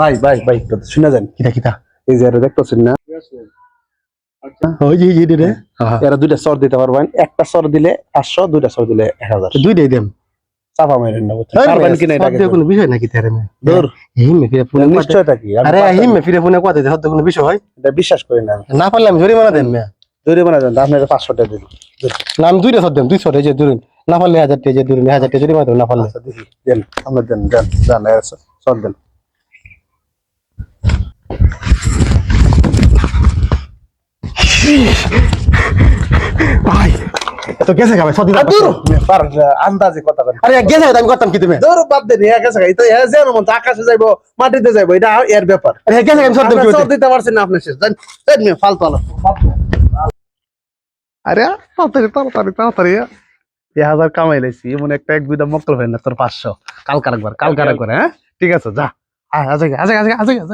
ভাই ভাই ভাই একটু শুনে যান। কিতা এই যে দেখতেছেন না? ওই যে যে রে এরা দুইটা সর দিতে পারবেন। একটা সর দিলে পাঁচশো দুইটা সর দিলে এক হাজার। দুই দেই দেম। চাপা মেরেন না বুঝছেন। পারবেন কিনা এটা কোনো বিষয় নাকি তারে দূর। এই ফিরে ফোনে কথা কি? আরে পারতাম। ফিরে ফোনে কথা সদ্য কোনো বিষয় হয়? এটা বিশ্বাস করি না না পারলে আমি জরিমানা দেম মে জরিমানা দেন আপনার পাঁচশো টাকা দিন। না আমি দুইটা সদ্য দেম দুইশো টাকা দূর না পারলে হাজার টাকা দূর হাজার টাকা জরিমানা না পারলে। আচ্ছা দেন আমরা দেন দেন দেন সর দেন। ভাই তো গেছে গা ভাই সদ্য দূর! পার আন্দাজে কথা বলেন আরে গেছে গা, আমি করতাম কি তুমি? দূর বাদ দেন এক আছে এটা এ যেন মন আকাশে যাইবো মাটিতে যাইবো এটা এর ব্যাপার। আরে গেছে গা, আমি সদ্য কি আপনার দিতে পারছেন না আপনি শেষ। দেন দেন মেয়ে ফালতু আলো। আরে তাড়াতাড়ি তাড়াতাড়ি তাড়াতাড়ি এ হাজার কামাই লাইছি এমন একটা এক দুইটা মক্কল হয় না তোর পাঁচশো। কালকার একবার কালকার একবার হ্যাঁ? ঠিক আছে যা। আয় আজ আজ আজ আজ